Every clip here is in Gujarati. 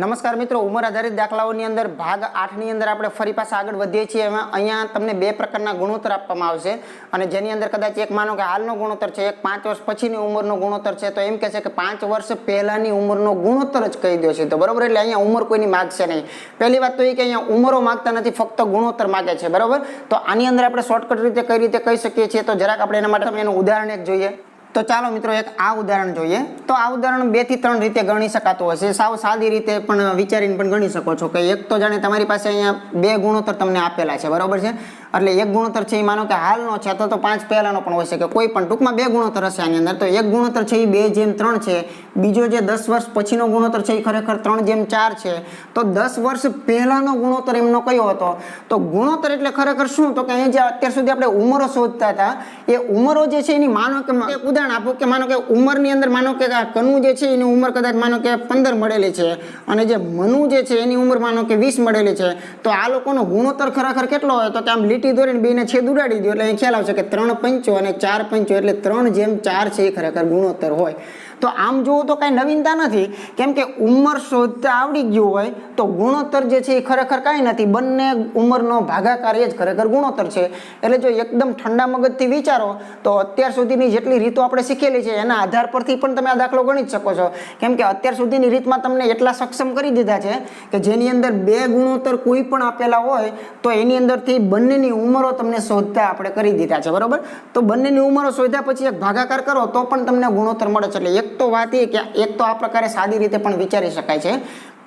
નમસ્કાર મિત્રો, ઉંમર આધારિત દાખલાઓની અંદર ભાગ આઠની અંદર આપણે ફરી પાછા આગળ વધીએ છીએ. એમાં અહીંયા તમને બે પ્રકારના ગુણોત્તર આપવામાં આવશે અને જેની અંદર કદાચ એક માનો કે હાલનો ગુણોત્તર છે, એક પાંચ વર્ષ પછીની ઉંમરનો ગુણોત્તર છે, તો એમ કહે છે કે પાંચ વર્ષ પહેલાંની ઉંમરનો ગુણોત્તર જ કહી દો છે. તો બરોબર, એટલે અહીંયા ઉંમર કોઈની માગશે નહીં. પહેલી વાત તો એ કે અહીંયા ઉંમરો માગતા નથી, ફક્ત ગુણોત્તર માગે છે. બરાબર? તો આની અંદર આપણે શોર્ટકટ રીતે કઈ રીતે કહી શકીએ છીએ? તો જરાક આપણે એના માટે એનું ઉદાહરણ એક જોઈએ. તો ચાલો મિત્રો એક આ ઉદાહરણ જોઈએ. તો આ ઉદાહરણ બેથી ત્રણ રીતે ગણી શકાતું હશે. સાવ સાદી રીતે પણ વિચારીને પણ ગણી શકો છો. કે એક તો જાણે તમારી પાસે અહીંયા બે ગુણોત્તર તમને આપેલા છે. બરોબર છે? એટલે એક ગુણોત્તર છે એ માનો કે હાલનો છે, અથવા તો પાંચ પહેલાનો પણ હોય શકે. કોઈ પણ ટૂંકમાં બે ગુણોત્તર હશે આની અંદર. તો એક ગુણોત્તર છે એ બે જેમ ત્રણ છે. બીજો જે દસ વર્ષ પછીનો ગુણોત્તર છે એ ખરેખર ત્રણ જેમ ચાર છે. તો દસ વર્ષ પહેલાનો ગુણોત્તર એમનો કયો હતો? તો ગુણોત્તર એટલે ખરેખર શું? તો કે અહીંયા જે અત્યાર સુધી આપણે ઉંમરો શોધતા હતા, એ ઉંમરો જે છે એની માનો કે ઉદાહરણ આપો કે માનો કે ઉંમરની અંદર માનો કે કનુ જે છે એની ઉંમર કદાચ માનો કે પંદર મળેલી છે. અને જે મનુ જે છે એની ઉંમર માનો કે વીસ મળેલી છે. તો આ લોકોનો ગુણોત્તર ખરેખર કેટલો હોય? તો કે આમ લીટી દોરીને બેને છેદ ઉડાડી દો એટલે અહીં ખ્યાલ આવશે કે ત્રણ પંચો અને ચાર પંચો એટલે ત્રણ જેમ ચાર છે એ ખરેખર ગુણોત્તર હોય. તો આમ જુઓ તો કાંઈ નવીનતા નથી. કેમ કે ઉંમર શોધતા આવડી ગયું હોય તો ગુણોત્તર જે છે એ ખરેખર કાંઈ નથી. બંને ઉંમરનો ભાગાકાર એ જ ખરેખર ગુણોત્તર છે. એટલે જો એકદમ ઠંડા મગજથી વિચારો, તો અત્યાર સુધીની જેટલી રીતો આપણે શીખેલી છે, એના આધાર પરથી પણ તમે આ દાખલો ગણી શકો છો. કેમ કે અત્યાર સુધીની રીતમાં તમને એટલા સક્ષમ કરી દીધા છે કે જેની અંદર બે ગુણોત્તર કોઈ પણ આપેલા હોય, તો એની અંદરથી બંનેની ઉંમરો તમને શોધતા આપણે કરી દીધા છે. બરાબર? તો બંનેની ઉંમરો શોધ્યા પછી એક ભાગાકાર કરો, તો પણ તમને ગુણોત્તર મળે છે. એટલે એક તો વાત એ કે એક તો આ પ્રકારે સાદી રીતે પણ વિચારી શકાય છે.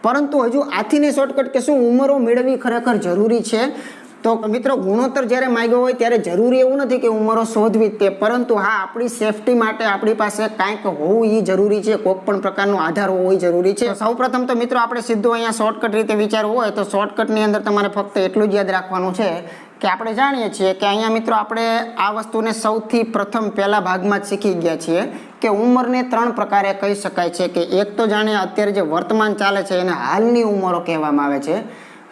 પરંતુ હજુ આથીને શોર્ટકટ કે શું ઉંમરો મેળવવી ખરેખર જરૂરી છે? તો મિત્રો, ગુણોત્તર જ્યારે માંગ્યો હોય ત્યારે જરૂરી એવું નથી કે ઉંમરો શોધવી તે. પરંતુ હા, આપણી સેફટી માટે આપણી પાસે કાંઈક હોવું એ જરૂરી છે. કોઈક પણ પ્રકારનો આધાર હોવો જરૂરી છે. સૌ પ્રથમ તો મિત્રો, આપણે સીધું અહીંયા શોર્ટકટ રીતે વિચારવું હોય તો શોર્ટકટની અંદર તમારે ફક્ત એટલું જ યાદ રાખવાનું છે કે આપણે જાણીએ છીએ કે અહીંયા મિત્રો આપણે આ વસ્તુને સૌથી પ્રથમ પહેલા ભાગમાં જ શીખી ગયા છીએ કે ઉંમરને ત્રણ પ્રકારે કહી શકાય છે કે એક તો જાણે અત્યારે જે વર્તમાન ચાલે છે એને હાલની ઉંમરો કહેવામાં આવે છે.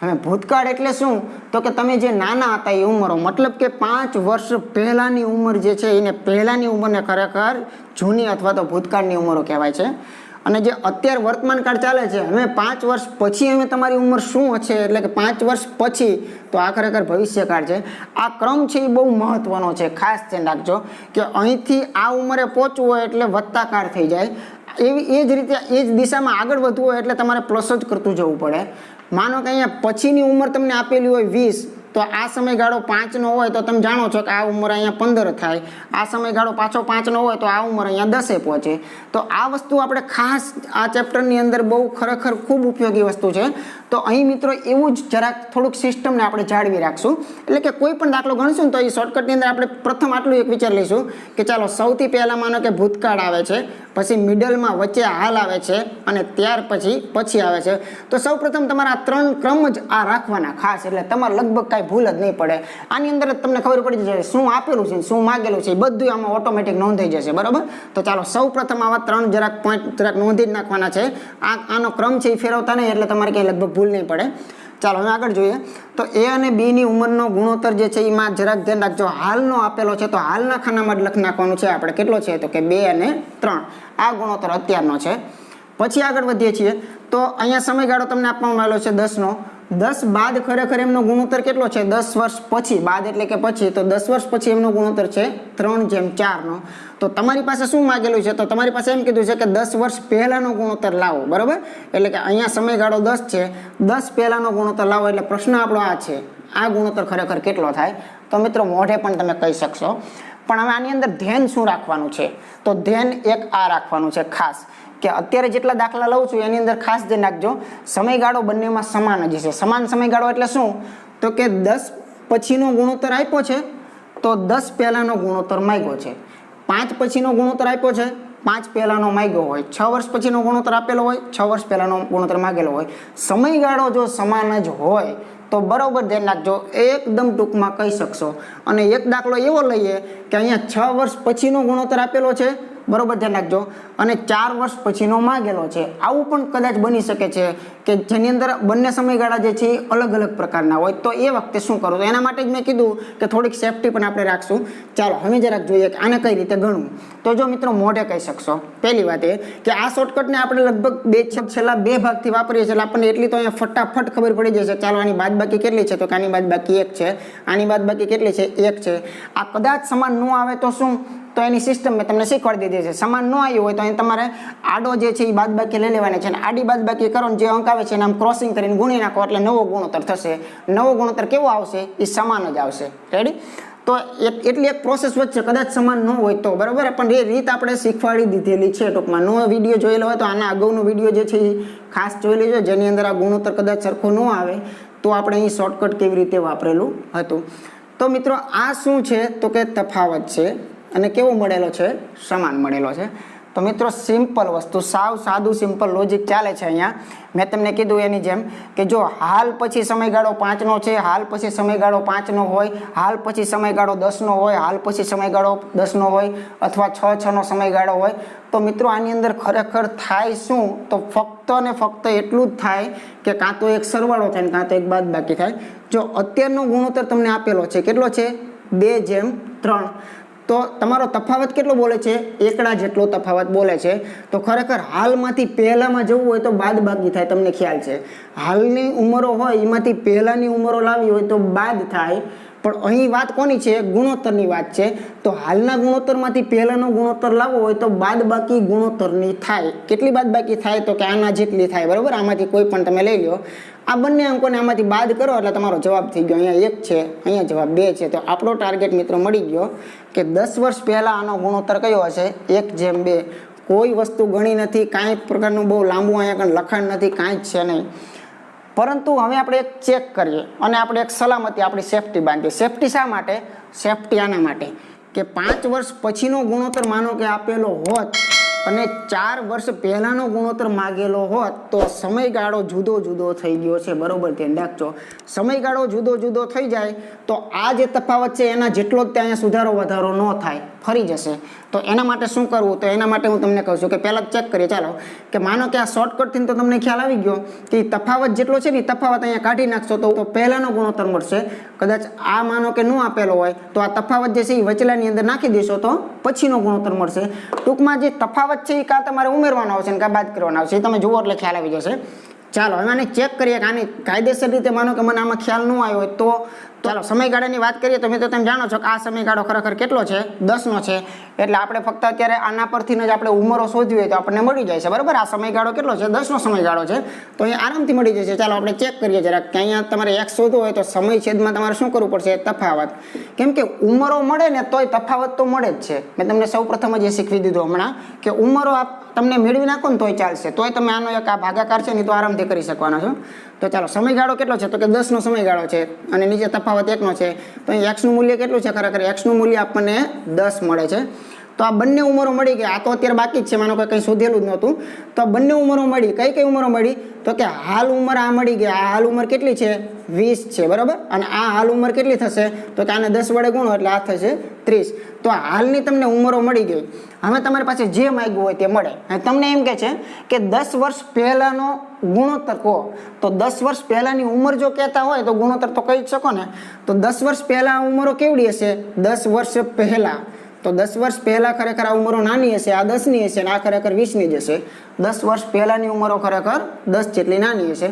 હવે ભૂતકાળ એટલે શું? તો કે તમે જે નાના હતા એ ઉંમરો, મતલબ કે પાંચ વર્ષ પહેલાંની ઉંમર જે છે એને પહેલાંની ઉંમરને ખરેખર જૂની અથવા તો ભૂતકાળની ઉંમરો કહેવાય છે. અને જે અત્યારે વર્તમાન કાળ ચાલે છે, હવે પાંચ વર્ષ પછી હવે તમારી ઉંમર શું હશે? એટલે કે પાંચ વર્ષ પછી તો આ ખરેખર ભવિષ્યકાળ છે. આ ક્રમ છે એ બહુ મહત્વનો છે. ખાસ ધ્યાન રાખજો કે અહીંથી આ ઉંમરે પહોંચવું હોય એટલે વધતા કાળ થઈ જાય. એવી, એ જ રીતે, એ જ દિશામાં આગળ વધવું હોય એટલે તમારે પ્લસ જ કરતું જવું પડે. માનો કે અહીંયા પછીની ઉંમર તમને આપેલી હોય વીસ તો આ સમયગાળો પાંચનો હોય તો તમે જાણો છો કે આ ઉંમર અહીંયા પંદર થાય. આ સમયગાળો પાછો પાંચનો હોય તો આ ઉંમર અહીંયા દસે પહોંચે. તો આ વસ્તુ આપણે ખાસ આ ચેપ્ટરની અંદર બહુ ખરેખર ખૂબ ઉપયોગી વસ્તુ છે. તો અહીં મિત્રો એવું જ જરાક થોડુંક સિસ્ટમને આપણે જાળવી રાખશું. એટલે કે કોઈ પણ દાખલો ગણશું ને તો એ શોર્ટકટની અંદર આપણે પ્રથમ આટલું એક વિચાર લઈશું કે ચાલો સૌથી પહેલાં માનો કે ભૂતકાળ આવે છે, પછી મિડલમાં વચ્ચે હાલ આવે છે અને ત્યાર પછી પછી આવે છે. તો સૌ પ્રથમ તમારા ત્રણ ક્રમ જ આ રાખવાના ખાસ, એટલે તમારે લગભગ કાંઈ ભૂલ જ નહીં પડે. આની અંદર જ તમને ખબર પડી જશે શું આપેલું છે શું માગેલું છે એ બધું આમાં ઓટોમેટિક નોંધાઈ જશે, બરાબર? તો ચાલો સૌ પ્રથમ આવા ત્રણ જરાક પોઈન્ટ જરાક નોંધી જ નાખવાના છે. આ આનો ક્રમ છે એ ફેરવતા નહીં, એટલે તમારે ક્યાંય લગભગ ભૂલ નહીં પડે. ચાલો, હવે આગળ જોઈએ. તો એ અને બીની ઉંમરનો ગુણોત્તર જે છે એમાં જરાક ધ્યાન રાખજો. હાલનો આપેલો છે, તો હાલના ખાનામાં જ લખી નાખવાનું છે. આપણે કેટલો છે, તો કે બે અને ત્રણ. આ ગુણોત્તર અત્યારનો છે. પછી આગળ વધીએ છીએ. તો અહીંયા સમયગાળો તમને આપવામાં આવેલો છે દસનો. દસ બાદ ખરેખર એમનો ગુણોત્તર કેટલો છે? દસ વર્ષ પછી. બાદ એટલે કે પછી. તો દસ વર્ષ પછી એમનો ગુણોત્તર છે ત્રણ જેમ ચારનો. તો તમારી પાસે શું માગેલું છે? તો તમારી પાસે એમ કીધું છે કે દસ વર્ષ પહેલાંનો ગુણોત્તર લાવો. બરાબર? એટલે કે અહીંયા સમયગાળો દસ છે. દસ પહેલાંનો ગુણોત્તર લાવો એટલે પ્રશ્ન આપણો આ છે. આ ગુણોત્તર ખરેખર કેટલો થાય? તો મિત્રો મોઢે પણ તમે કહી શકશો. પણ હવે આની અંદર ધ્યાન શું રાખવાનું છે? તો ધ્યાન એક આ રાખવાનું છે ખાસ, કે અત્યારે જેટલા દાખલા લઉં છું, એની અંદર ખાસ ધ્યાન રાખજો. સમયગાળો બંનેમાં સમાન જ છે. સમાન સમયગાળો એટલે શું? તો કે દસ પછીનો ગુણોત્તર આપ્યો છે, તો દસ પહેલાંનો ગુણોત્તર માગ્યો છે. પાંચ પછીનો ગુણોત્તર આપ્યો છે, પાંચ પહેલાંનો માગ્યો હોય. છ વર્ષ પછીનો ગુણોત્તર આપેલો હોય, છ વર્ષ પહેલાંનો ગુણોત્તર માગેલો હોય. સમયગાળો જો સમાન જ હોય તો બરાબર ધ્યાન રાખજો. એકદમ ટૂંકમાં કહી શકશો. અને એક દાખલો એવો લઈએ કે અહીંયા છ વર્ષ પછીનો ગુણોત્તર આપેલો છે. બરોબર ધ્યાન રાખજો. અને ચાર વર્ષ પછીનો માગેલો છે. આવું પણ કદાચ બની શકે છે કે જેની અંદર બંને સમયગાળા જે છે અલગ અલગ પ્રકારના હોય. તો એ વખતે શું કરવું? એના માટે જ મેં કીધું કે થોડીક સેફટી પણ આપણે રાખશું. ચાલો, હવે જરાક જોઈએ કે આને કઈ રીતે ગણવું. તો જો મિત્રો મોઢે કહી શકશો. પહેલી વાત એ કે આ શોર્ટકટને આપણે લગભગ બે છેલ્લા બે ભાગથી વાપરીએ છીએ આપણને એટલી તો અહીંયા ફટાફટ ખબર પડી જશે. ચાલો, આની બાદ બાકી કેટલી છે? તો કે આની બાદ બાકી એક છે. આની બાદ બાકી કેટલી છે? એક છે. આ કદાચ સમાન ન આવે તો શું? તો એની સિસ્ટમ મેં તમને શીખવાડી દીધી છે. સમાન ન આવ્યું હોય તો અહીં તમારે આડો જે છે એ બાદબાકી લઈ લેવાની છે અને આડી બાદબાકી કરો ને જે અંક આવે છે એને આમ ક્રોસિંગ કરીને ગુણી નાખો એટલે નવો ગુણોત્તર થશે. નવો ગુણોત્તર કેવો આવશે? એ સમાન જ આવશે. રેડી તો એટલી એક પ્રોસેસ વચ્ચે કદાચ સમાન ન હોય તો, બરાબર? પણ એ રીત આપણે શીખવાડી દીધેલી છે ટૂંકમાં. નો વીડિયો જોયેલો હોય તો આના અગાઉનો વીડિયો જે છે એ ખાસ જોઈ લેજો જેની અંદર આ ગુણોત્તર કદાચ સરખો ન આવે, તો આપણે અહીં શોર્ટકટ કેવી રીતે વાપરેલું હતું? તો મિત્રો આ શું છે? તો કે તફાવત છે. અને કેવો મળેલો છે? સમાન મળેલો છે. તો મિત્રો સિમ્પલ વસ્તુ, સાવ સાદું સિમ્પલ લોજિક ચાલે છે અહીંયા. મેં તમને કીધું એની જેમ કે જો હાલ પછી સમયગાળો પાંચનો છે, હાલ પછી સમયગાળો પાંચનો હોય, હાલ પછી સમયગાળો દસનો હોય, હાલ પછી સમયગાળો દસનો હોય અથવા છ, છનો સમયગાળો હોય, તો મિત્રો આની અંદર ખરેખર થાય શું? તો ફક્ત ને ફક્ત એટલું જ થાય કે કાં તો એક સરવાળો થાય ને કાં તો એક બાદ બાકી થાય. જો અત્યારનો ગુણોત્તર તમને આપેલો છે, કેટલો છે? બે જેમ ત્રણ. તો તમારો તફાવત કેટલો બોલે છે? એકડા જેટલો તફાવત બોલે છે. તો ખરેખર હાલમાંથી પહેલામાં જવું હોય તો બાદ બાકી થાય, તમને ખ્યાલ છે. હાલની ઉંમરો હોય, એમાંથી પહેલાની ઉંમરો લાવી હોય તો બાદ થાય. પણ અહીં વાત કોની છે? ગુણોત્તરની વાત છે. તો હાલના ગુણોત્તરમાંથી પહેલાનો ગુણોત્તર લાવવો હોય તો બાદ બાકી ગુણોત્તરની થાય. કેટલી બાદ બાકી થાય? તો કે આના જેટલી થાય. બરાબર? આમાંથી કોઈ પણ તમે લઈ લો. આ બંને અંકોને આમાંથી બાદ કરો એટલે તમારો જવાબ થઈ ગયો. અહીંયા એક છે, અહીંયા જવાબ બે છે. તો આપણો ટાર્ગેટ મિત્રો મળી ગયો કે દસ વર્ષ પહેલાં આનો ગુણોત્તર કયો હશે? એક જેમ બે. કોઈ વસ્તુ ગણી નથી. કાંઈ પ્રકારનું બહુ લાંબુ અહીંયા કંઈ લખાણ નથી, કાંઈ જ છે નહીં. પરંતુ હવે આપણે એક ચેક કરીએ અને આપણે એક સલામતી, આપણી સેફટી બાંધીએ. સેફટી શા માટે? સેફટી આના માટે કે પાંચ વર્ષ પછીનો ગુણોત્તર માનો કે આપેલો હોત અને ચાર વર્ષ પહેલાંનો ગુણોત્તર માગેલો હોત, તો સમયગાળો જુદો જુદો થઈ ગયો છે. બરોબર ધ્યાન રાખજો સમયગાળો જુદો જુદો થઈ જાય, તો આ જે તફાવત છે, એના જેટલો જ ત્યાં સુધારો વધારો ન થાય. ફરી જશે. તો એના માટે શું કરવું? તો એના માટે હું તમને કહું છું કે પહેલાં ચેક કરીએ. ચાલો. કે માનો કે આ શોર્ટકટથી તો તમને ખ્યાલ આવી ગયો કે તફાવત જેટલો છે ને તફાવત અહીંયા કાઢી નાખશો તો પહેલાનો ગુણોત્તર મળશે. કદાચ આ માનો કે ન આપેલો હોય તો આ તફાવત જે છે એ વચલાની અંદર નાખી દેશો તો પછીનો ગુણોત્તર મળશે. ટૂંકમાં જે તફાવત છે એ કાં તમારે ઉમેરવાનો આવશે ને કાં બાદ કરવાનો આવશે એ તમે જુઓ એટલે ખ્યાલ આવી જશે. ચાલો, હવે આને ચેક કરીએ કે આની કાયદેસર રીતે માનો કે મને આમાં ખ્યાલ ન આવ્યો હોય તો ચાલો, સમયગાળાની વાત કરીએ તો મિત્રો તમે જાણો છો કે આ સમયગાળો ખરેખર કેટલો છે? દસનો છે. એટલે આપણે ફક્ત અત્યારે આના પરથી જ આપણે ઉંમરો શોધવી હોય તો આપણને મળી જાય છે. બરાબર? આ સમયગાળો કેટલો છે? દસનો સમયગાળો છે. તો અહીંયા આરામથી મળી જશે. ચાલો, આપણે ચેક કરીએ જરાક કે અહીંયા તમારે એક શોધવું હોય તો સમય છેદમાં તમારે શું કરવું પડશે? તફાવત. કેમ કે ઉંમરો મળે ને તોય તફાવત તો મળે જ છે. મેં તમને સૌ પ્રથમ જ એ શીખવી દીધું હમણાં કે ઉંમરો આપ તમને મેળવી નાખો ને તોય ચાલશે. તોય તમે આનો એક આ ભાગાકાર છે ને તો આરામથી કરી શકવાનો છો. તો ચાલો, સમયગાળો કેટલો છે? તો કે દસનો સમયગાળો છે. અને નીચે તફાવત એકનો છે. તો અહીં એક્સનું મૂલ્ય કેટલું છે? ખરેખર એક્સનું મૂલ્ય આપણને દસ મળે છે. તો આ બંને ઉંમરો મળી ગઈ આ તો અત્યારે બાકી જ છે. માનો કે કંઈ શોધેલું જ નહોતું. તો બંને ઉંમરો મળી. કઈ કઈ ઉંમરો મળી? તો કે હાલ ઉંમર આ મળી ગઈ. આ હાલ ઉંમર કેટલી છે? વીસ છે. બરાબર? અને આ હાલ ઉંમર કેટલી થશે? તો કે આને દસ વડે ગુણો એટલે આ થશે ત્રીસ. તો હાલની તમને ઉંમરો મળી ગઈ. હવે તમારી પાસે જે માગ્યું હોય તે મળે. તમને એમ કે છે કે દસ વર્ષ પહેલાનો ગુણોત્તર કહો. તો દસ વર્ષ પહેલાની ઉંમર જો કહેતા હોય તો ગુણોત્તર તો કહી જ શકો ને. તો દસ વર્ષ પહેલા ઉંમરો કેવડી હશે? દસ વર્ષ પહેલા. તો દસ વર્ષ પહેલા ખરેખર આ ઉંમરો નાની હશે? આ દસની હશે આ ખરેખર વીસની જ હશે. દસ વર્ષ પહેલાની ઉંમરો ખરેખર દસ જેટલી નાની હશે.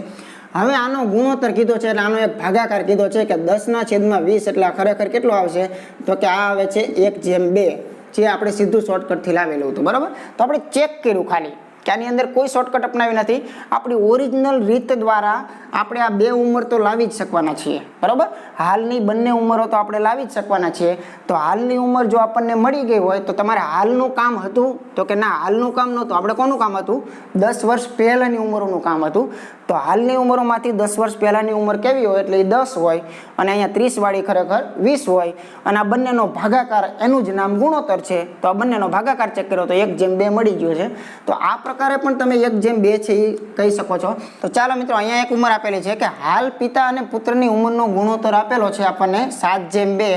હવે આનો ગુણોત્તર કીધો છે એટલે આનો એક ભાગાકાર કીધો છે કે દસના છેદમાં વીસ એટલે ખરેખર કેટલો આવશે? તો કે આ આવે છે એક જેમ બે. જે આપણે સીધું શોર્ટકટથી લાવેલું હતું. બરાબર? તો આપણે ચેક કર્યું ખાલી. કે આની અંદર કોઈ શોર્ટકટ અપનાવી નથી. આપણી ઓરિજિનલ રીત દ્વારા આપણે આ બે ઉંમર તો લાવી જ શકવાના છીએ. બરાબર? હાલની બંને ઉંમરો તો આપણે લાવી જ શકવાના છીએ. તો હાલની ઉંમર જો આપણને મળી ગઈ હોય તો તમારે હાલનું કામ હતું? તો કે ના, હાલનું કામ નહોતું. આપણે કોનું કામ હતું? દસ વર્ષ પહેલાંની ઉંમરોનું કામ હતું. તો હાલની ઉંમરોમાંથી દસ વર્ષ પહેલાંની ઉંમર કેવી હોય? એટલે એ દસ હોય. અને અહીંયા ત્રીસ વાળી ખરેખર વીસ હોય. અને આ બંનેનો ભાગાકાર એનું જ નામ ગુણોત્તર છે. તો આ બંનેનો ભાગાકાર ચેક કર્યો તો એક જેમ બે મળી ગયો છે. તો આ પ્રકારે પણ તમે એક જેમ બે છે એ કહી શકો છો. તો ચાલો મિત્રો, અહીંયા એક ઉંમર આપેલી છે કે હાલ પિતા અને પુત્રની ઉંમરનો ગુણોત્તર આપેલો છે આપણને સાત જેમ બે.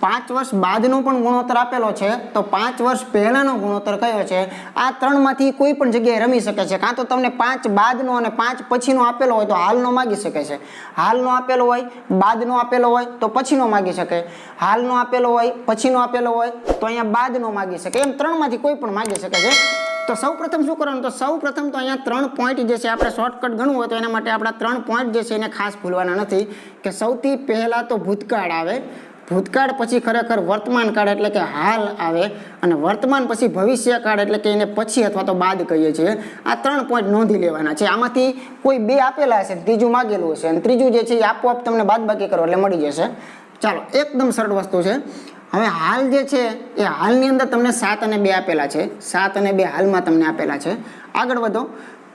પાંચ વર્ષ બાદનો પણ ગુણોત્તર આપેલો છે, તો પાંચ વર્ષ પહેલાનો ગુણોત્તર કયો છે? આ ત્રણમાંથી કોઈ પણ જગ્યાએ રમી શકે છે. કાં તો તમને પાંચ બાદનો અને પાંચ પછીનો આપેલો હોય તો હાલનો માગી શકે છે. હાલનો આપેલો હોય, બાદનો આપેલો હોય, તો પછીનો માગી શકે. હાલનો આપેલો હોય, પછીનો આપેલો હોય, તો અહીંયા બાદનો માગી શકે. એમ ત્રણમાંથી કોઈ પણ માગી શકે છે. તો સૌ પ્રથમ શું કરવાનું? તો સૌ પ્રથમ તો અહીંયા ત્રણ પોઈન્ટ જે છે, આપણે શોર્ટકટ ગણવું હોય તો એના માટે આપણા ત્રણ પોઈન્ટ જે છે એને ખાસ ભૂલવાના નથી કે સૌથી પહેલાં તો ભૂતકાળ આવે. ભૂતકાળ પછી ખરેખર વર્તમાન કાળ એટલે કે હાલ આવે અને વર્તમાન પછી ભવિષ્ય કાળ એટલે કે એને પછી અથવા તો બાદ કહીએ છીએ. આ ત્રણ પોઈન્ટ નોંધી લેવાના છે. આમાંથી કોઈ બે આપેલા હશે ત્રીજું માગેલું હશે અને ત્રીજું જે છે એ આપોઆપ તમને બાદ બાકી કરો એટલે મળી જશે. ચાલો, એકદમ સરળ વસ્તુ છે. હવે હાલ જે છે એ હાલની અંદર તમને સાત અને બે આપેલા છે. સાત અને બે હાલમાં તમને આપેલા છે. આગળ વધો.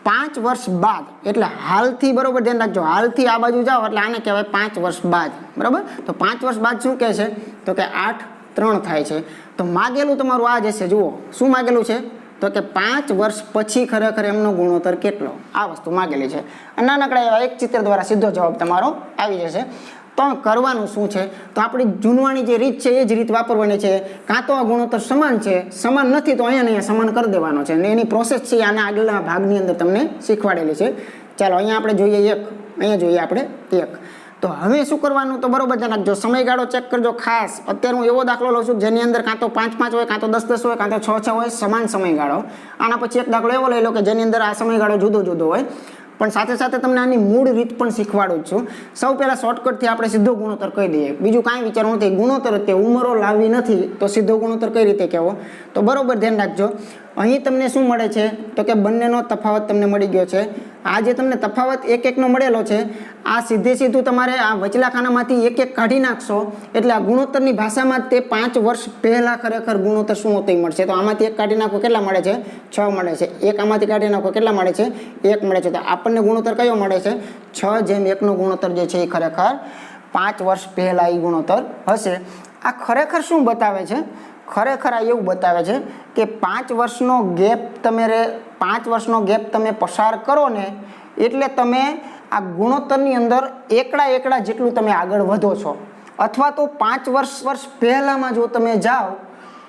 પાંચ વર્ષ બાદ, એટલે હાલથી બરોબર ધ્યાન રાખજો, હાલથી આ બાજુ જાઓ, એટલે આને કહેવાય પાંચ વર્ષ બાદ, બરાબર? તો પાંચ વર્ષ બાદ શું કહે છે? તો કે આઠ ત્રણ થાય છે. તો માગેલું તમારું આ જશે જુઓ, શું માગેલું છે? તો કે પાંચ વર્ષ પછી ખરેખર એમનો ગુણોત્તર કેટલો? આ વસ્તુ માગેલી છે. નાનકડા એવા એક ચિત્ર દ્વારા સીધો જવાબ તમારો આવી જશે. તો કરવાનું શું છે? તો આપણી જૂનવાણી જે રીત છે, એ જ રીત વાપરવાની છે. કાં તો આ ગુણોત્તર સમાન છે, સમાન નથી, તો અહીંયા અહીંયા સમાન કરી દેવાનો છે. અને એની પ્રોસેસ છે, આના આગળના ભાગની અંદર તમને શીખવાડેલી છે. ચાલો, અહીંયા આપણે જોઈએ એક. અહીંયા જોઈએ આપણે એક. તો હવે શું કરવાનું? તો બરોબર ધ્યાન નાખજો સમયગાળો ચેક કરજો. ખાસ, અત્યારે હું એવો દાખલો લઉં છું જેની અંદર કાં તો પાંચ પાંચ હોય, કાં તો દસ દસ હોય, કાં તો છ છ હોય, સમાન સમયગાળો. આના પછી એક દાખલો એવો લઈ લો કે જેની અંદર આ સમયગાળો જુદો જુદો હોય. પણ સાથે સાથે તમને આની મૂળ રીત પણ શીખવાડું છું. સૌ પહેલાં શોર્ટકટથી આપણે સીધો ગુણોત્તર કહી દઈએ. બીજું કાંઈ વિચારવું નથી. ગુણોત્તર તે ઉંમરો લાવવી નથી, તો સીધો ગુણોત્તર કઈ રીતે કહેવો? તો બરોબર ધ્યાન રાખજો. અહીં તમને શું મળે છે? તો કે બંનેનો તફાવત તમને મળી ગયો છે. આ જે તમને તફાવત એક એકનો મળેલો છે, આ સીધે સીધું તમારે આ વચલા ખાનામાંથી એક એક કાઢી નાખશો. એટલે આ ગુણોત્તરની ભાષામાં તે પાંચ વર્ષ પહેલાં ખરેખર ગુણોત્તર શું હોતો એ મળશે? તો આમાંથી એક કાઢી નાખો કેટલા મળે છે? છ મળે છે. એક આમાંથી કાઢી નાખો કેટલા મળે છે? એક મળે છે. તો આપણને ગુણોત્તર કયો મળે છે? છ જેમ એકનો ગુણોત્તર જે છે એ ખરેખર પાંચ વર્ષ પહેલાં એ ગુણોત્તર હશે. આ ખરેખર શું બતાવે છે? ખરેખર આ એવું બતાવે છે કે પાંચ વર્ષનો ગેપ તમે રે, પાંચ વર્ષનો ગેપ તમે પસાર કરો ને, એટલે તમે આ ગુણોત્તરની અંદર એકડા એકડા જેટલું તમે આગળ વધો છો. અથવા તો પાંચ વર્ષ વર્ષ પહેલાંમાં જો તમે જાઓ,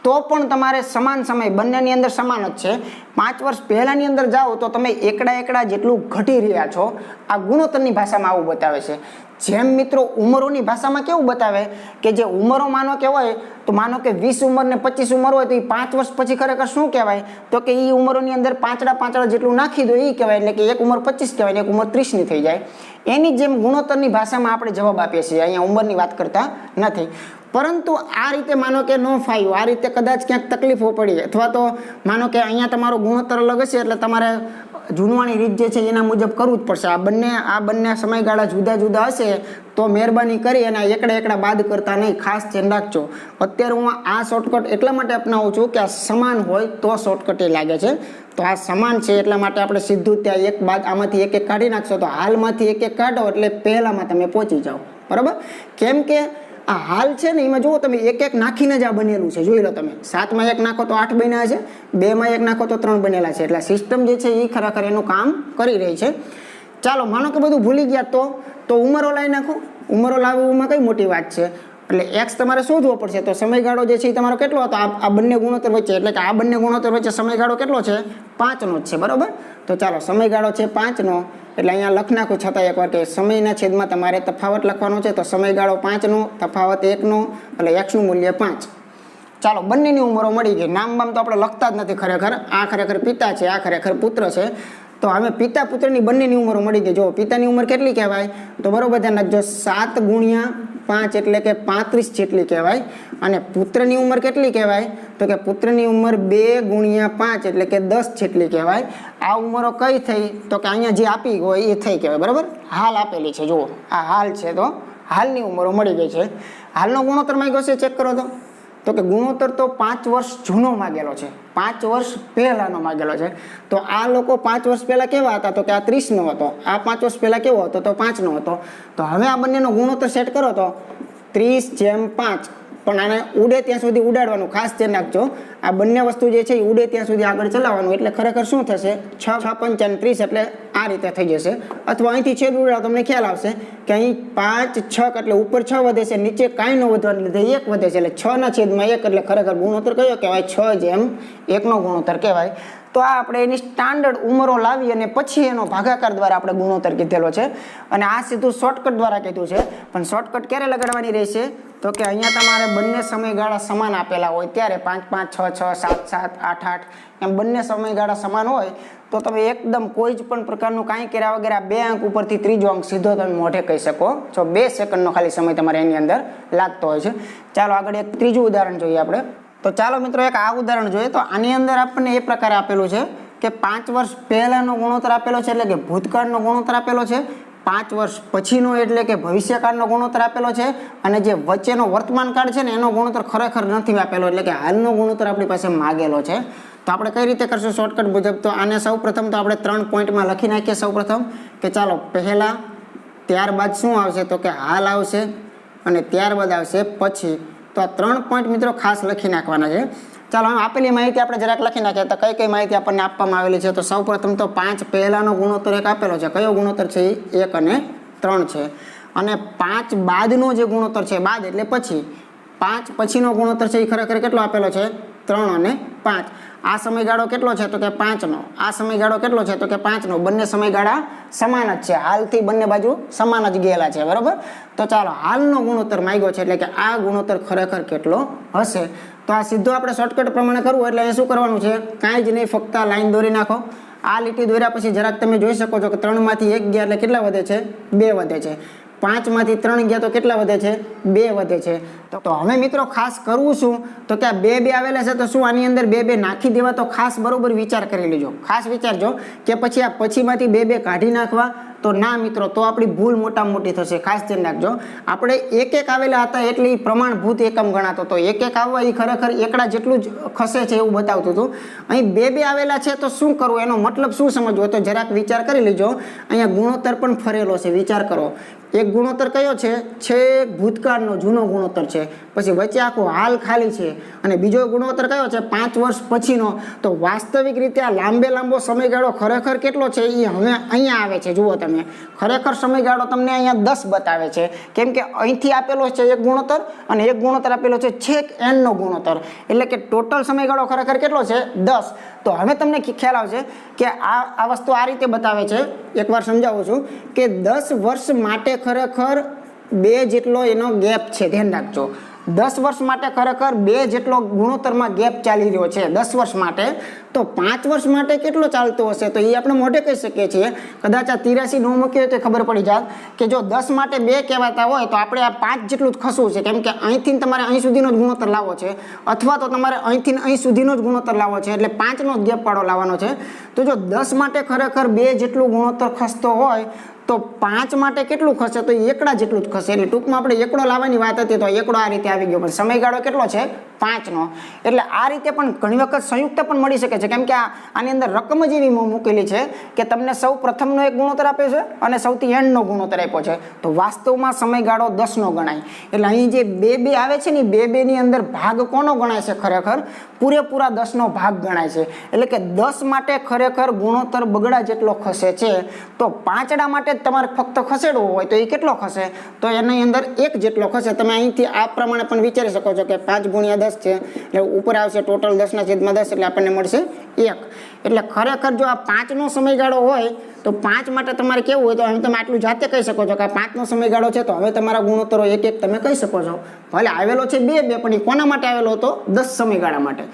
તો પણ તમારે સમાન સમય, બંનેની અંદર સમાન જ છે. પાંચ વર્ષ પહેલાંની અંદર જાઓ તો તમે એકડા એકડા જેટલું ઘટી રહ્યા છો. આ ગુણોત્તરની ભાષામાં આવું બતાવે છે. જેમ મિત્રો ઉંમરોની ભાષામાં કેવું બતાવે કે જે ઉંમરો માનો કે હોય, તો માનો કે વીસ ઉંમર ને પચીસ ઉંમર હોય તો એ પાંચ વર્ષ પછી ખરેખર શું કહેવાય? તો કે એ ઉંમરોની અંદર પાંચડા પાંચડા જેટલું નાખી દો એ કહેવાય. એટલે કે એક ઉંમર પચીસ કહેવાય ને એક ઉંમર ત્રીસની થઈ જાય. એની જેમ ગુણોત્તરની ભાષામાં આપણે જવાબ આપીએ છીએ. અહીંયા ઉંમરની વાત કરતા નથી. પરંતુ આ રીતે માનો કે ન ફાયું, આ રીતે કદાચ ક્યાંક તકલીફો પડી. અથવા તો માનો કે અહીંયા તમારો ગુણોત્તર અલગ હશે એટલે તમારે જૂનવાણી રીત જે છે એના મુજબ કરવું જ પડશે. આ બંને આ બંને સમયગાળા જુદા જુદા હશે તો મહેરબાની કરી અને એકડા એકડા બાદ કરતા નહીં. ખાસ ધ્યાન રાખજો. અત્યારે હું આ શોર્ટકટ એટલા માટે અપનાવું છું કે આ સમાન હોય તો શોર્ટકટ એ લાગે છે. તો આ સમાન છે એટલા માટે આપણે સીધું ત્યાં એક બાદ, આમાંથી એક એક કાઢી નાખશો તો હાલમાંથી એક એક કાઢો એટલે પહેલામાં તમે પહોંચી જાઓ. બરાબર? કેમ કે આ હાલ છે ને એમાં જુઓ તમે એક એક નાખીને જ આ બનેલું છે. જોઈ લો તમે. સાતમાં એક નાખો તો આઠ બન્યા છે. બેમાં એક નાખો તો ત્રણ બનેલા છે. એટલે સિસ્ટમ જે છે એ ખરેખર એનું કામ કરી રહી છે. ચાલો માનો કે બધું ભૂલી ગયા તો? તો ઉંમરો લાવી નાખો. ઉંમરો લાવવામાં કઈ મોટી વાત છે? એટલે એક્સ તમારે શોધવો પડશે. તો સમયગાળો જે છે એ તમારો કેટલો હતો? આ બંને ગુણોત્તર વચ્ચે. એટલે કે આ બંને ગુણોત્તર વચ્ચે સમયગાળો કેટલો છે? પાંચનો જ છે. બરાબર? તો ચાલો, સમયગાળો છે પાંચનો. એટલે અહીંયા લખ નાખું છતાં એકવાર કે સમયના છેદમાં તમારે તફાવત લખવાનો છે. તો સમયગાળો પાંચનો, તફાવત એકનો, એટલે એક્સનું મૂલ્ય પાંચ. ચાલો, બંનેની ઉંમરો મળી ગઈ. નામ બામ તો આપણે લખતા જ નથી ખરેખર. આ ખરેખર પિતા છે, આ ખરેખર પુત્ર છે. તો અમે પિતા પુત્રની બંનેની ઉંમરો મળી ગઈ. જો પિતાની ઉંમર કેટલી કહેવાય? તો બરોબર ધ્યાન રાખજો સાત ગુણ્યા પાંચ એટલે કે પાંત્રીસ જેટલી કહેવાય. અને પુત્રની ઉંમર કેટલી કહેવાય? તો કે પુત્રની ઉંમર બે ગુણ્યા પાંચ એટલે કે દસ જેટલી કહેવાય. આ ઉંમરો કઈ થઈ? તો કે અહીંયા જે આપી હોય એ થઈ કહેવાય. બરાબર? હાલ આપેલી છે, જુઓ. આ હાલ છે તો હાલની ઉંમરો મળી ગઈ છે. હાલનો ગુણોત્તર માંગ્યો છે ચેક કરો તો. તો કે ગુણોત્તર તો પાંચ વર્ષ જૂનો માગેલો છે. પાંચ વર્ષ પહેલાનો માગેલો છે. તો આ લોકો પાંચ વર્ષ પહેલા કેવા હતા? તો કે આ ત્રીસનો હતો. આ પાંચ વર્ષ પહેલા કેવો હતો? તો પાંચનો હતો. તો હવે આ બંનેનો ગુણોત્તર સેટ કરો તો ત્રીસ જેમ પાંચ. પણ આને ઉડે ત્યાં સુધી ઉડાડવાનું, ખાસ ધ્યાન રાખજો. આ બંને વસ્તુ જે છે એ ઉડે ત્યાં સુધી આગળ ચલાવવાનું. એટલે ખરેખર શું થશે? છ છ પંચાવન ત્રીસ એટલે આ રીતે થઈ જશે. અથવા અહીંથી છેદ ઉડાડો, તમને ખ્યાલ આવશે કે અહીં પાંચ, છ એટલે ઉપર છ વધે છે, નીચે કાંઈ ન વધવાને લીધે એક વધે છે. એટલે છ ના છેદમાં એક એટલે ખરેખર ગુણોત્તર કયો કહેવાય? છ જેમ એકનો ગુણોત્તર કહેવાય. તો આ આપણે એની સ્ટાન્ડર્ડ ઉંમરો લાવી અને પછી એનો ભાગાકાર દ્વારા આપણે ગુણોત્તર કીધેલો છે. અને આ સીધું શોર્ટકટ દ્વારા કીધું છે. પણ શોર્ટકટ ક્યારે લગાડવાની રહેશે? તો કે અહીંયા તમારે બંને સમયગાળા સમાન આપેલા હોય. ત્યારે પાંચ પાંચ, છ છ, સાત સાત, આઠ આઠ, એમ બંને સમયગાળા સમાન હોય, તો તમે એકદમ કોઈ જ પણ પ્રકારનું કાંઈ કર્યા વગર આ બે અંક ઉપરથી ત્રીજો અંક સીધો તમે મોઢે કહી શકો. છો બે સેકન્ડનો ખાલી સમય તમારે એની અંદર લાગતો હોય છે. ચાલો આગળ એક ત્રીજું ઉદાહરણ જોઈએ આપણે. તો ચાલો મિત્રો એક આ ઉદાહરણ જોઈએ. તો આની અંદર આપણને એ પ્રકારે આપેલું છે કે પાંચ વર્ષ પહેલાંનો ગુણોત્તર આપેલો છે એટલે કે ભૂતકાળનો ગુણોત્તર આપેલો છે. પાંચ વર્ષ પછીનો એટલે કે ભવિષ્યકાળનો ગુણોત્તર આપેલો છે. અને જે વચ્ચેનો વર્તમાન કાળ છે ને એનો ગુણોત્તર ખરેખર નથી આપેલો એટલે કે હાલનો ગુણોત્તર આપણી પાસે માગેલો છે. તો આપણે કઈ રીતે કરશું શોર્ટકટ મુજબ? તો આને સૌ તો આપણે ત્રણ પોઈન્ટમાં લખી નાખીએ સૌ કે ચાલો પહેલાં ત્યારબાદ શું આવશે? તો કે હાલ આવશે અને ત્યારબાદ આવશે પછી. તો આ ત્રણ પોઈન્ટ મિત્રો ખાસ લખી નાખવાના છે. ચાલો હવે આપેલી માહિતી આપણે જરાક લખી નાખીએ. તો કઈ કઈ માહિતી આપણને આપવામાં આવેલી છે? તો સૌ તો પાંચ પહેલાનો ગુણોત્તર એક આપેલો છે. કયો ગુણોત્તર છે? એ એક અને ત્રણ છે. અને પાંચ બાદનો જે ગુણોત્તર છે, બાદ એટલે પછી. પાંચ પછીનો ગુણોત્તર છે એ ખરેખર કેટલો આપેલો છે? ત્રણ અને પાંચ. આ સમયગાળો કેટલો છે? તો કે પાંચનો. આ સમયગાળો કેટલો છે? તો કે પાંચનો. બંને સમયગાળા સમાન જ છે. હાલથી બંને બાજુ સમાન જ ગયેલા છે. બરાબર? તો ચાલો, હાલનો ગુણોત્તર માગ્યો છે એટલે કે આ ગુણોત્તર ખરેખર કેટલો હશે? તો આ સીધો આપણે શોર્ટકટ પ્રમાણે કરવું એટલે એ શું કરવાનું છે? કાંઈ જ નહીં, ફક્ત લાઈન દોરી નાખો. આ લીટી દોર્યા પછી જરાક તમે જોઈ શકો છો કે ત્રણમાંથી એક ગયા એટલે કેટલા વધે છે? બે વધે છે. પાંચમાંથી ત્રણ ગયા તો કેટલા વધે છે? બે વધે છે. તો હવે મિત્રો ખાસ કરવું શું? તો કે આ બે બે આવેલા છે તો શું આની અંદર બે બે નાખી દેવા? તો ખાસ બરોબર વિચાર કરી લેજો. ખાસ વિચારજો કે પછી આ પછીમાંથી બે બે કાઢી નાખવા તો ના મિત્રો, તો આપણી ભૂલ મોટા મોટી થશે. ખાસ ધ્યાન રાખજો. આપણે એક એક આવેલા હતા એટલે પ્રમાણભૂત એકમ ગણાતો તો એક એક આવવા એ ખરેખર એકડા જેટલું જ ખસે છે એવું બતાવતું હતું. અહીં બે બે આવેલા છે તો શું કરવું? એનો મતલબ શું સમજવો? તો જરાક વિચાર કરી લેજો. અહીંયા ગુણોત્તર પણ ફરેલો છે. વિચાર કરો. એક ગુણોત્તર કયો છે? છેક ભૂતકાળનો જૂનો ગુણોત્તર છે. પછી વચ્ચે આખો હાલ ખાલી છે. અને બીજો ગુણોત્તર કયો છે? પાંચ વર્ષ પછીનો. તો વાસ્તવિક રીતે આ લાંબે લાંબો સમયગાળો ખરેખર કેટલો છે? એ હવે અહીંયા આવે છે. જુઓ તમે. ખરેખર સમયગાળો તમને અહીંયા દસ બતાવે છે. કેમ કે અહીંથી આપેલો છે એક ગુણોત્તર અને એક ગુણોત્તર આપેલો છે છેક એનનો ગુણોત્તર. એટલે કે ટોટલ સમયગાળો ખરેખર કેટલો છે? દસ. તો હવે તમને ખ્યાલ આવશે કે આ આ વસ્તુ આ રીતે બતાવે છે. એકવાર સમજાવું છું કે દસ વર્ષ માટે ખરેખર બે જેટલો એનો ગેપ છે. ધ્યાન રાખજો. દસ વર્ષ માટે ખરેખર બે જેટલો ગુણોત્તરમાં ગેપ ચાલી રહ્યો છે દસ વર્ષ માટે, તો પાંચ વર્ષ માટે કેટલો ચાલતો હશે? તો એ આપણે મોઢે કહી શકીએ છીએ. કદાચ આ તિરાસી નો મૂકી હોય તો ખબર પડી જાત કે જો દસ માટે બે કહેવાતા હોય, તો આપણે આ પાંચ જેટલું જ ખસવું છે. કેમ કે અહીંથી તમારે અહીં સુધીનો જ ગુણોત્તર લાવવો છે. અથવા તો તમારે અહીંથી અહીં સુધીનો જ ગુણોત્તર લાવવો છે. એટલે પાંચનો જ ગેપ પાડો લાવવાનો છે. તો જો દસ માટે ખરેખર બે જેટલું ગુણોત્તર ખસતો હોય તો પાંચ માટે કેટલું ખસે? તો એકડા જેટલું જ ખસે. એટલે ટૂંકમાં આપણે એકડો લાવવાની વાત હતી, તો એકડો આ રીતે આવી ગયો. પણ સમયગાળો કેટલો છે? પાંચનો. એટલે આ રીતે પણ ઘણી વખત સંયુક્ત પણ મળી શકે છે. કેમ કે આની અંદર રકમ જ એવી મૂકેલી છે કે તમને સૌ પ્રથમનો એક ગુણોત્તર આપ્યો છે અને સૌથી એન્ડનો ગુણોત્તર આપ્યો છે. તો વાસ્તવમાં સમયગાળો દસનો ગણાય. એટલે અહીં જે બે બે આવે છે ને બે બેની અંદર ભાગ કોનો ગણાય છે ખરેખર? પૂરેપૂરા દસનો ભાગ ગણાય છે. એટલે કે દસ માટે ખરેખર ગુણોત્તર બગડા જેટલો ખસે છે, તો પાંચડા માટે તમારે ફક્ત ખસેડવો હોય તો એ કેટલો ખસે? તો એની અંદર એક જેટલો ખસે. તમે અહીંથી આ પ્રમાણે પણ વિચારી શકો છો કે પાંચ ગુણ્યા દસ છે. એટલે ઉપર આવશે ટોટલ દસના છેદમાં દસ એટલે આપણને મળશે એક. એટલે ખરેખર જો આ પાંચનો સમયગાળો હોય, તો પાંચ માટે તમારે કેવું હોય તો હવે તમે આટલું જાતે કહી શકો છો કે આ પાંચનો સમયગાળો છે, તો હવે તમારા ગુણોત્તરો એક એક તમે કહી શકો છો. ભલે આવેલો છે બે બે, પણ એ કોના માટે આવેલો હતો? દસ સમયગાળા માટે.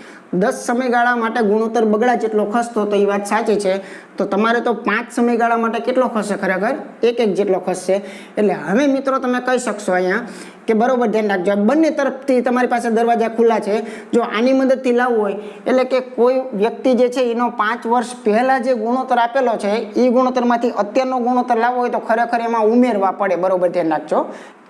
દસ સમયગાળા માટે ગુણોત્તર બગડા જેટલો ખસતો, તો એ વાત સાચી છે. તો તમારે તો પાંચ સમયગાળા માટે કેટલો ખસે ખરેખર? એક એક જેટલો ખસશે. એટલે હવે મિત્રો તમે કહી શકશો અહીંયા કે બરોબર ધ્યાન રાખજો. બંને તરફથી તમારી પાસે દરવાજા ખુલ્લા છે. જો આની મદદથી લાવવું હોય, એટલે કે કોઈ વ્યક્તિ જે છે, એનો પાંચ વર્ષ પહેલા જે ગુણોત્તર આપેલો છે એ ગુણોત્તરમાંથી અત્યારનો ગુણોત્તર લાવવો હોય તો ખરેખર એમાં ઉમેરવા પડે. બરોબર ધ્યાન રાખજો.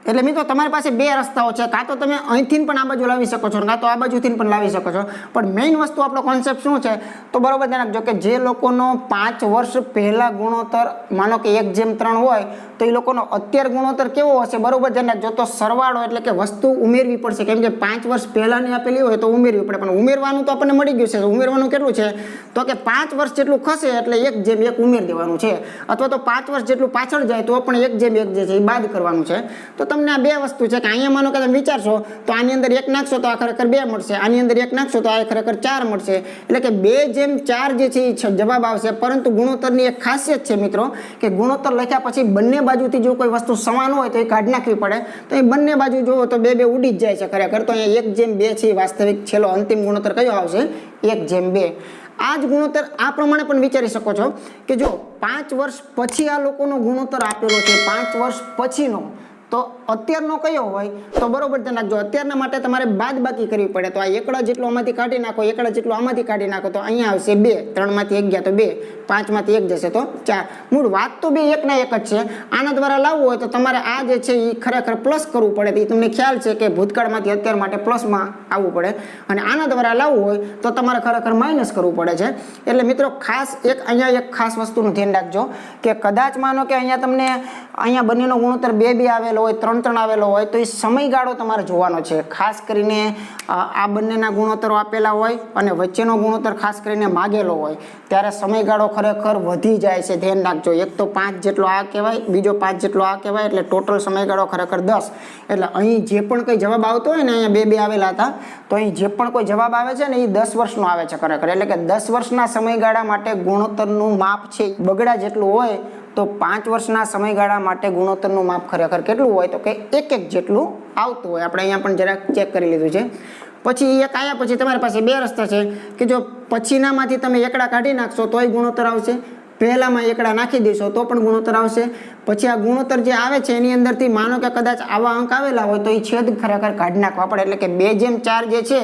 એટલે મિત્રો, તમારી પાસે બે રસ્તાઓ છે. કાં તો તમે અહીંથી પણ આ બાજુ લાવી શકો છો, કાં તો આ બાજુથી પણ લાવી શકો છો. પણ મેઇન વસ્તુ આપણો કોન્સેપ્ટ શું છે? તો બરાબર ધ્યાન રાખજો કે જે લોકોનો પાંચ વર્ષ પહેલાં ગુણોત્તર, માનો કે એક જેમ ત્રણ હોય, તો એ લોકોનો અત્યારે ગુણોત્તર કેવો હશે? બરોબર ધ્યાન રાખજો. તો સરવાળો એટલે કે વસ્તુ ઉમેરવી પડશે. કેમ કે પાંચ વર્ષ પહેલાંની આપેલી હોય તો ઉમેરવી પડે. પણ ઉમેરવાનું તો આપણને મળી ગયું છે. ઉમેરવાનું કેટલું છે? તો કે પાંચ વર્ષ જેટલું ખસે એટલે એક જેમ એક ઉમેર દેવાનું છે. અથવા તો પાંચ વર્ષ જેટલું પાછળ જાય તો પણ એક જેમ એક જે છે એ બાદ કરવાનું છે. તો તમને આ બે વસ્તુ છે કે અહીંયા માનો કે તમે વિચારશો, તો આની અંદર એક નાખશો તો આ ખરેખર બે મળશે, આની અંદર એક નાખશો તો આ ખરેખર ચાર મળશે. એટલે કે બે જેમ ચાર જે છે એ જવાબ આવશે, પરંતુ ગુણોત્તરની એક ખાસિયત છે મિત્રો કે ગુણોત્તર લખ્યા પછી બંને બાજુથી જો કોઈ વસ્તુ સમાન હોય તો એ કાઢી નાખવી પડે. તો એ બંને બાજુ જુઓ તો બે બે ઉડી જ જાય છે ખરેખર. તો અહીંયા એક જેમ બે છે વાસ્તવિક છેલ્લો અંતિમ ગુણોત્તર કયો આવશે? એક જેમ બે. આ જ ગુણોત્તર આ પ્રમાણે પણ વિચારી શકો છો કે જો પાંચ વર્ષ પછી આ લોકોનો ગુણોત્તર આપેલો છે, પાંચ વર્ષ પછીનો તો અત્યારનો કયો હોય? તો બરોબર ધ્યાન રાખજો અત્યારના માટે તમારે બાદ બાકી કરવી પડે. તો આ એકડા જેટલો આમાંથી કાઢી નાખો, એકડા જેટલો આમાંથી કાઢી નાખો, તો અહીંયા આવશે બે. ત્રણમાંથી એક ગયા તો બે. પાંચમાંથી એક જશે તો ચાર. મૂળ વાત તો બે એકના એક જ છે. આના દ્વારા લાવવું હોય તો તમારે આ જે છે એ ખરેખર પ્લસ કરવું પડે. એ તમને ખ્યાલ છે કે ભૂતકાળમાંથી અત્યાર માટે પ્લસમાં આવવું પડે. અને આના દ્વારા લાવવું હોય તો તમારે ખરેખર માઇનસ કરવું પડે છે. એટલે મિત્રો ખાસ એક અહીંયા એક ખાસ વસ્તુનું ધ્યાન રાખજો કે કદાચ માનો કે અહીંયા તમને, અહીંયા બંનેનો ગુણોત્તર બે બે આવેલો હોય, ત્રણ ત્રણ આવેલો હોય, તો એ સમયગાળો તમારે જોવાનો છે. ખાસ કરીને આ બંનેના ગુણોત્તરો આપેલા હોય અને વચ્ચેનો ગુણોત્તર ખાસ કરીને માગેલો હોય, ત્યારે સમયગાળો ખરેખર વધી જાય છે. ધ્યાન રાખજો. એક તો પાંચ જેટલો આ કહેવાય, બીજો પાંચ જેટલો આ કહેવાય, એટલે ટોટલ સમયગાળો ખરેખર દસ. એટલે અહીં જે પણ કંઈ જવાબ આવતો હોય ને, અહીંયા બે બે આવેલા હતા, તો અહીં જે પણ કોઈ જવાબ આવે છે ને, એ દસ વર્ષનો આવે છે ખરેખર. એટલે કે દસ વર્ષના સમયગાળા માટે ગુણોત્તરનું માપ છે, બગડા જેટલું હોય તો પાંચ વર્ષના સમયગાળા માટે ગુણોત્તરનું માપ ખરેખર કેટલું હોય તો કે એક એક જેટલું આવતું હોય. આપણે અહીંયા પણ જરાક ચેક કરી લીધું છે. પછી એક આવ્યા પછી તમારી પાસે બે રસ્તા છે કે જો પછીનામાંથી તમે એકડા કાઢી નાખશો તોય ગુણોત્તર આવશે. પહેલામાં એકડા નાખી દેશો તો પણ ગુણોત્તર આવશે. પછી આ ગુણોત્તર જે આવે છે, એની અંદરથી માનો કે કદાચ આવા અંક આવેલા હોય, તો એ છેદ ખરેખર કાઢી નાખવા પડે. એટલે કે બે જેમ ચાર જે છે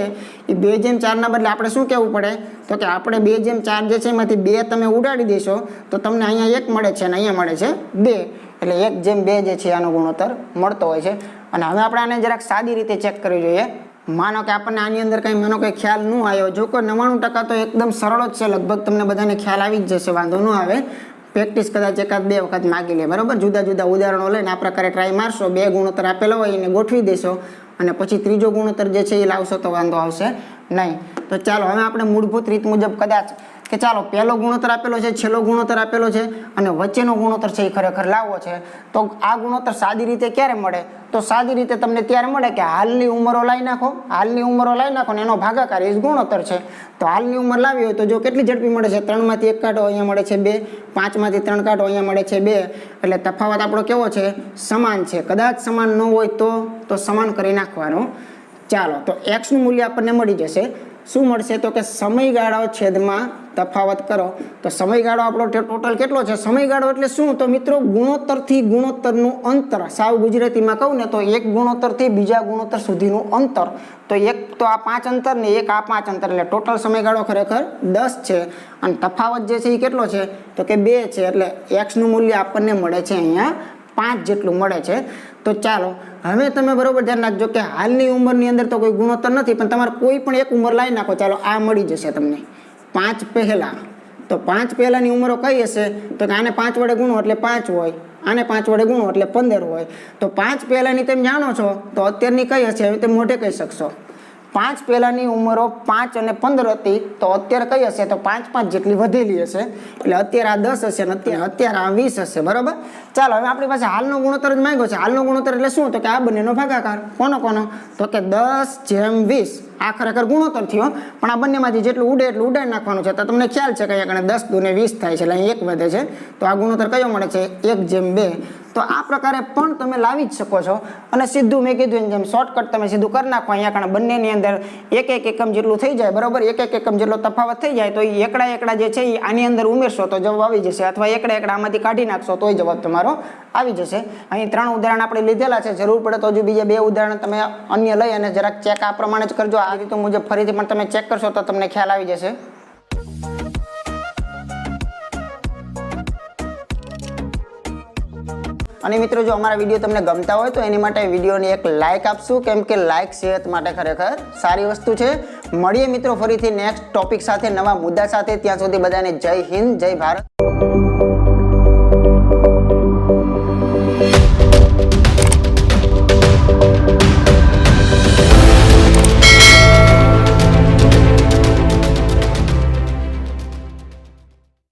એ બે જેમ ચારના બદલે આપણે શું કહેવું પડે? તો કે આપણે બે જેમ ચાર જે છે, એમાંથી બે તમે ઉડાડી દેશો, તો તમને અહીંયા એક મળે છે અને અહીંયા મળે છે બે. એટલે એક જેમ બે જે છે, આનો ગુણોત્તર મળતો હોય છે. અને હવે આપણે આને જરાક સાદી રીતે ચેક કરવી જોઈએ. માનો કે આપણને આની અંદર કંઈ માનો કે ખ્યાલ ન આવ્યો. જો કોઈ નવ્વાણું ટકા તો એકદમ સરળ જ છે. લગભગ તમને બધાને ખ્યાલ આવી જ જશે, વાંધો ન આવે. પ્રેક્ટિસ કદાચ એકાદ બે વખત માગી લે, બરાબર? જુદા જુદા ઉદાહરણો લઈને આ પ્રકારે ટ્રાય મારશો, બે ગુણોત્તર આપેલો હોય એને ગોઠવી દેશો અને પછી ત્રીજો ગુણોત્તર જે છે એ લાવશો તો વાંધો આવશે નહીં. તો ચાલો, હવે આપણે મૂળભૂત રીત મુજબ કદાચ કે ચાલો પહેલો ગુણોત્તર આપેલો છે, છેલ્લો ગુણોત્તર આપેલો છે અને વચ્ચેનો ગુણોત્તર છે એ ખરેખર લાવવો છે. તો આ ગુણોત્તર સાદી રીતે ક્યારે મળે? તો સાદી રીતે તમને ત્યારે મળે કે હાલની ઉંમરો લાવી નાખો. હાલની ઉંમરો લાવી નાખો ને એનો ભાગાકાર એ ગુણોત્તર છે. તો હાલની ઉંમર લાવી હોય તો જો કેટલી ઝડપી મળે છે? ત્રણમાંથી એક કાંટો અહીંયા મળે છે બે, પાંચમાંથી ત્રણ કાંટો અહીંયા મળે છે બે. એટલે તફાવત આપણો કેવો છે? સમાન છે. કદાચ સમાન ન હોય તો તો સમાન કરી નાખવાનું. ચાલો, તો એક્સનું મૂલ્ય આપણને મળી જશે. શું મળશે? તો કે સમયગાળો છેદમાં તફાવત કરો. તો સમયગાળો આપણો ટોટલ કેટલો છે? સમયગાળો એટલે શું? તો મિત્રો, ગુણોત્તરથી ગુણોત્તરનું અંતર. સાવ ગુજરાતીમાં કહું ને તો એક ગુણોત્તરથી બીજા ગુણોત્તર સુધીનું અંતર. તો એક તો આ પાંચ અંતર ને એક આ પાંચ અંતર. એટલે ટોટલ સમયગાળો ખરેખર દસ છે. અને તફાવત જે છે એ કેટલો છે? તો કે બે છે. એટલે એક્સનું મૂલ્ય આપણને મળે છે અહીંયા પાંચ જેટલું મળે છે. તો ચાલો હવે તમે બરોબર ધ્યાન રાખજો કે હાલની ઉંમરની અંદર તો કોઈ ગુણોત્તર નથી, પણ તમારે કોઈ પણ એક ઉંમર લાવી નાખો, ચાલો આ મળી જશે તમને. પાંચ પહેલાં. તો પાંચ પહેલાંની ઉંમરો કઈ હશે? તો કે આને પાંચ વડે ગુણો એટલે પાંચ હોય, આને પાંચ વડે ગુણો એટલે પંદર હોય. તો પાંચ પહેલાંની તમે જાણો છો, તો અત્યારની કઈ હશે? હવે તમે મોઢે કહી શકશો. પાંચ પહેલાંની ઉંમરો પાંચ અને પંદર હતી, તો અત્યારે કઈ હશે? તો પાંચ પાંચ જેટલી વધેલી હશે. એટલે અત્યારે આ દસ હશે અને અત્યારે અત્યારે આ વીસ હશે, બરાબર? ચાલો, હવે આપણી પાસે હાલનો ગુણોત્તર જ માંગ્યો છે. હાલનો ગુણોત્તર એટલે શું? તો કે આ બંનેનો ભાગાકાર. કોનો કોનો? તો કે દસ જેમ વીસ. આ ખરેખર ગુણોત્તર થયો પણ આ બંનેમાંથી જેટલું ઉડે એટલું ઉડાડી નાખવાનું છે. તો તમને ખ્યાલ છે કે અહીંયા દસ દુને વીસ થાય છે, એટલે અહીં એક વધે છે. તો આ ગુણોત્તર કયો મળે છે? એક જેમ બે. તો આ પ્રકારે પણ તમે લાવી જ શકો છો. અને સીધું મેં કીધું એમ જેમ શોર્ટકટ તમે સીધું કરી નાખો, અહીંયા કારણ બંનેની અંદર એક એક એકમ જેટલું થઈ જાય, બરાબર? એક એક એકમ જેટલો તફાવત થઈ જાય, તો એ એકડા એકડા જે છે એ આની અંદર ઉમેરશો તો જવાબ આવી જશે. અથવા એકડા એકડા આમાંથી કાઢી નાખશો તોય જવાબ તમારો આવી જશે. અહીં ત્રણ ઉદાહરણ આપણે લીધેલા છે. જરૂર પડે તો હજુ બીજા બે ઉદાહરણ તમે અન્ય લઈ અને જરાક ચેક આ પ્રમાણે જ કરજો. આ રીતે મુજબ ફરીથી પણ તમે ચેક કરશો તો તમને ખ્યાલ આવી જશે. અને મિત્રો, જો અમારા વીડિયો તમને ગમતા હોય તો એની માટે વિડીયોને એક લાઇક આપશું. કેમ કે લાઇક સેહત માટે ખરેખર સારી વસ્તુ છે. મળીએ મિત્રો ફરીથી નેક્સ્ટ ટોપિક સાથે, નવા મુદ્દા સાથે. ત્યાં સુધી બધાને જય હિન્દ, જય ભારત.